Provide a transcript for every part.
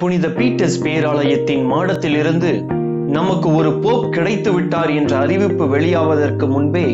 புனித பீட்டர்ஸ் பேராலயத்தின் மாடத்திலிருந்து நமக்கு ஒரு போப் கிடைத்து விட்டார் என்ற அறிவிப்பு வெளியாவதற்கு முன்பே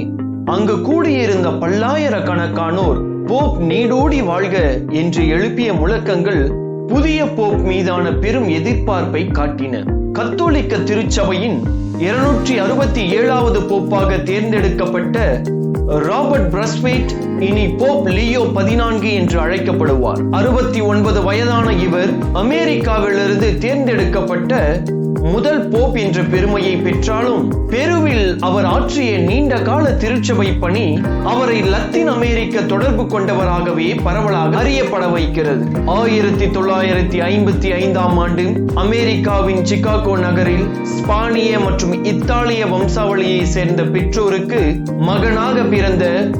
அங்கு கூடியிருந்த பல்லாயிரக்கணக்கானோர் போப் நீடோடி வாழ்க என்று எழுப்பிய முழக்கங்கள் புதிய போப் மீதான பெரும் எதிர்பார்ப்பை காட்டின. கத்தோலிக்க திருச்சபையின் இருநூற்றி அறுபத்தி ஏழாவது போப்பாக தேர்ந்தெடுக்கப்பட்ட ராபர்ட் பிரஸ்மேட் இனி போப் லியோ பதினான்கு என்று அழைக்கப்படுவார். அறுபத்தி ஒன்பது வயதான இவர் அமெரிக்காவிலிருந்து தேர்ந்தெடுக்கப்பட்ட முதல் போப் என்ற பெருமையை பெற்றாலும் பெருவில் அவர் ஆற்றிய நீண்ட கால திருச்சபை பணி அவரை லத்தீன் அமெரிக்க தொடர்பு கொண்டவராகவே பரவலாக அறியப்பட வைக்கிறது. ஆயிரத்தி தொள்ளாயிரத்தி ஐம்பத்தி ஐந்தாம் ஆண்டு அமெரிக்காவின் சிகாகோ நகரில் ஸ்பானிய மற்றும் இத்தாலிய வம்சாவளியை சேர்ந்த பெற்றோருக்கு மகனாக பிறந்த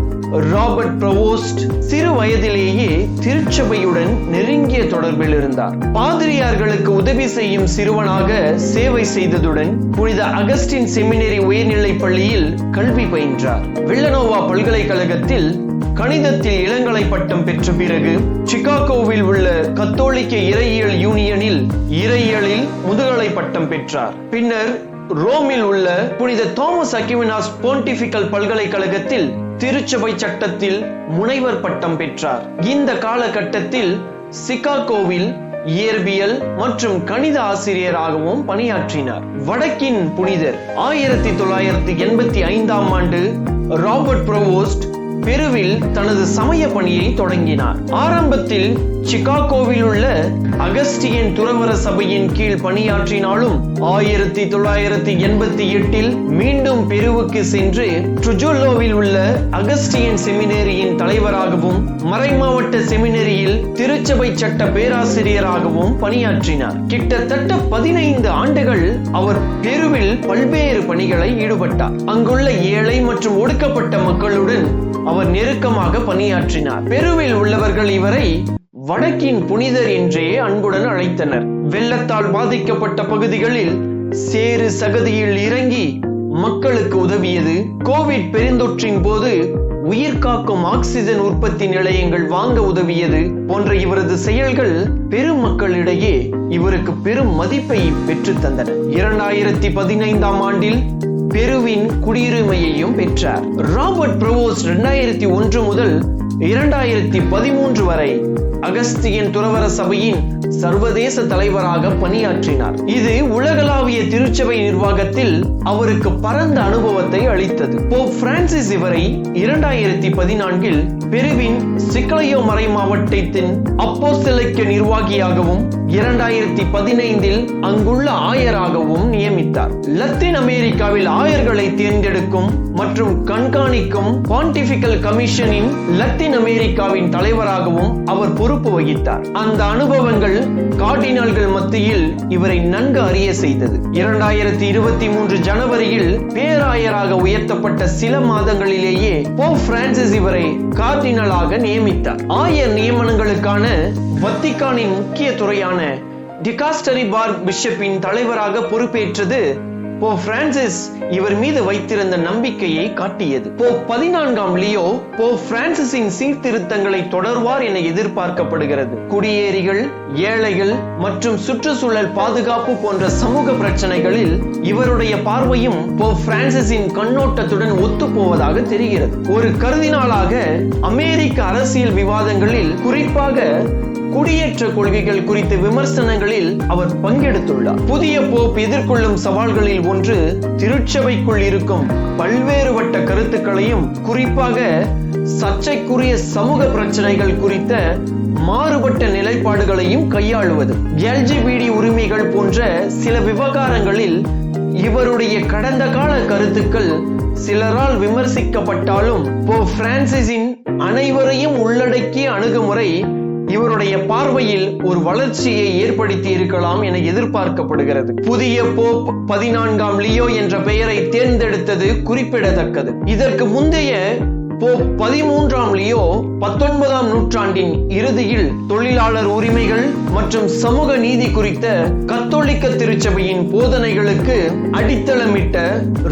ராபர்ட் ப்ரவோஸ்ட் சிறு வயதிலேயே திருச்சபையுடன் நெருங்கிய தொடர்பில் இருந்தார். பாதிரியார்களுக்கு உதவி செய்யும் சிறுவனாக சேவை செய்ததுடன் புனித அகஸ்டின் செமினரி உயர்நிலை பள்ளியில் கல்வி பயின்றார். வில்லனோவா பல்கலைக்கழகத்தில் கணிதத்தில் இளங்கலை பட்டம் பெற்ற பிறகு சிகாகோவில் உள்ள கத்தோலிக்க இறையியல் யூனியனில் இறையியலில் முதுகலை பட்டம் பெற்றார். பின்னர் ரோமில் உள்ள புனித தோமஸ் அக்யூனாஸ் போன்டிபிக்கல் பல்கலைக்கழகத்தில் திருச்சபை சட்டத்தில் முனைவர் பட்டம் பெற்றார். இந்த காலகட்டத்தில் சிகாகோவில் இயற்பியல் மற்றும் கணித ஆசிரியராகவும் பணியாற்றினார். வடக்கின் புனிதர் ஆயிரத்தி தொள்ளாயிரத்தி எண்பத்தி ஐந்தாம் ஆண்டு ராபர்ட் ப்ரோவோஸ்ட் பெருவில் தனது சமய பணியை தொடங்கினார். ஆரம்பத்தில் சிகாகோவில் உள்ள அகஸ்டியன் துறவர சபையின் கீழ் பணியாற்றினாலும் ஆயிரத்தி தொள்ளாயிரத்தி எண்பத்தி எட்டில் மீண்டும் பெருவுக்கு சென்று ட்ருஜோலோவில் உள்ள அகஸ்டியன் செமினரியின் தலைவராகவும் மறைமாவட்ட செமினரியில் திருச்சபை சட்ட பேராசிரியராகவும் பணியாற்றினார். கிட்டத்தட்ட பதினைந்து ஆண்டுகள் அவர் பெருவில் பல்வேறு பணிகளை ஈடுபட்டார். அங்குள்ள ஏழை மற்றும் ஒடுக்கப்பட்ட மக்களுடன் அவர் நெருக்கமாக பணியாற்றினார். பெருவில் உள்ளவர்கள் இவரை வடக்கின் புனிதர் என்றே அன்புடன் அழைத்தனர். வெள்ளத்தால் பாதிக்கப்பட்ட பகுதிகளில் சேறு சகதியில் இறங்கி மக்களுக்கு உதவியது. கோவிட் பெருந்தொற்றின் போது உயிர் காக்கும் ஆக்சிஜன் உற்பத்தி நிலையங்கள் வாங்க உதவியது போன்ற இவரது செயல்கள் பெருமக்களிடையே இவருக்கு பெரும் மதிப்பை பெற்று தந்தன. இரண்டாயிரத்தி பதினைந்தாம் ஆண்டில் பெருவின் குடியுரிமையையும் பெற்றார். ராபர்ட் பிரவோஸ் இரண்டாயிரத்தி ஒன்று முதல் இரண்டாயிரத்தி பதிமூன்று வரை அகஸ்தியன் துறவர சபையின் சர்வதேச தலைவராக பணியாற்றினார். இது உலகளாவிய திருச்சபை நிர்வாகத்தில் அவருக்கு பரந்த அனுபவத்தை அளித்தது. போப் பிரான்சிஸ் இவரை இரண்டாயிரத்தி பதினான்கில் பெருவின் சிக்கலையோ மறை மாவட்டத்தின் அப்போஸ்தலிக்க நிர்வாகியாகவும் இரண்டாயிரத்தி பதினைந்தில் அங்குள்ள ஆயராகவும் நியமித்தார். லத்தீன் அமெரிக்காவில் ஆயர்களை தேர்ந்தெடுக்கும் மற்றும் கண்காணிக்கும் பாண்டிபிக்கல் கமிஷனின் லத்தீன் அமெரிக்காவின் தலைவராகவும் அவர் பொறுப்பு வகித்தார். அந்த அனுபவங்கள் கார்டினால்கள் மத்தியில் இவரை நன்கு அறிய செய்தது. இரண்டாயிரத்தி இருபத்தி மூன்று ஜனவரியில் பேராயராக உயர்த்தப்பட்ட சில மாதங்களிலேயே போ பிரான்சிஸ் இவரை கார்டினலாக நியமித்தார். ஆயர் நியமனங்களுக்கான வத்திக்கானின் முக்கிய துறையான டிகாஸ்டரி பார் பிஷப்பின் தலைவராக பொறுப்பேற்றது போ பிரான்சிஸ் இவர் மீது வைத்திருந்த நம்பிக்கையை காட்டியது. போ பதினான்காம் லியோ போ பிரான்சிஸின் சீர்திருத்தங்களை தொடர்வார் என எதிர்பார்க்கப்படுகிறது. குடியேறிகள் ஏழைகள் மற்றும் சுற்றுச்சூழல் பாதுகாப்பு போன்ற சமூக பிரச்சனைகளில் இவருடைய பார்வையும் போ பிரான்சிஸின் கண்ணோட்டத்துடன் ஒத்துப்போவதாக தெரிகிறது. ஒரு கருதினாலாக அமெரிக்க அரசியல் விவாதங்களில் குறிப்பாக குடியேற்ற கொள்கைகள் குறித்த விமர்சனங்களில் அவர் பங்கெடுத்துள்ளார். புதிய போப் எதிர்கொள்ளும் சவால்களில் ஒன்று திருச்சபைக்குள் இருக்கும் பல்வேறுபட்ட கருத்துக்களையும் குறிப்பாக சர்ச்சைக்குரிய சமூக பிரச்சனைகள் குறித்த மாறுபட்ட நிலைப்பாடுகளையும் கையாளுவது. எல்ஜிபிடி உரிமைகள் போன்ற சில விவகாரங்களில் இவருடைய கடந்த கால கருத்துக்கள் சிலரால் விமர்சிக்கப்பட்டாலும் போ பிரான்சிஸின் அனைவரையும் உள்ளடக்கிய அணுகுமுறை இவருடைய பார்வையில் ஒரு வளர்ச்சியை ஏற்படுத்தி இருக்கலாம் என எதிர்பார்க்கப்படுகிறது. புதிய போப் பதினான்காம் லியோ என்ற பெயரை தேர்ந்தெடுத்தது குறிப்பிடத்தக்கது. இதற்கு முந்தைய போப் பதிமூன்றாம் லியோ பத்தொன்பதாம் நூற்றாண்டின் இறுதியில் தொழிலாளர் உரிமைகள் மற்றும் சமூக நீதி குறித்த கத்தோலிக்க திருச்சபையின் போதனைகளுக்கு அடித்தளமிட்ட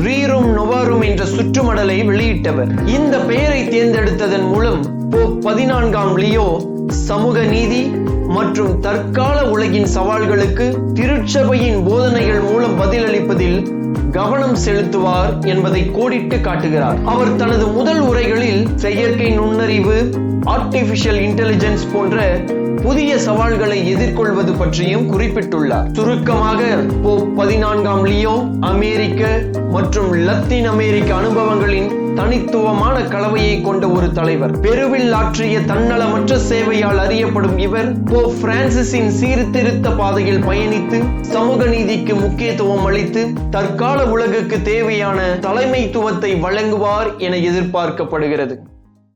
ரீரும் நொவாரும் என்ற சுற்றுமடலை வெளியிட்டவர். இந்த பெயரை தேர்ந்தெடுத்ததன் மூலம் போப் பதினான்காம் லியோ சமூக நீதி மற்றும் தற்கால உலகின் சவால்களுக்கு திருச்சபையின் போதனைகள் மூலம் பதிலளிப்பதில் கவனம் செலுத்துவார் என்பதை கோடிட்டு காட்டுகிறார். அவர் தனது முதல் உரைகளில் செயற்கை நுண்ணறிவு ஆர்டிபிஷியல் இன்டெலிஜென்ஸ் போன்ற புதிய சவால்களை எதிர்கொள்வது பற்றியும் குறிப்பிட்டுள்ளார். சுருக்கமாக போப் பதினான்காம் லியோ அமெரிக்க மற்றும் லத்தீன் அமெரிக்க அனுபவங்களின் தனித்துவமான கலவையை கொண்ட ஒரு தலைவர். பெருவில் ஆற்றிய தன்னலமற்ற சேவையால் அறியப்படும் இவர் போ பிரான்சிஸின் சீர்திருத்த பாதையில் பயணித்து சமூக நீதிக்கு முக்கியத்துவம் அளித்து தற்கால உலகுக்கு தேவையான தலைமைத்துவத்தை வழங்குவார் என எதிர்பார்க்கப்படுகிறது.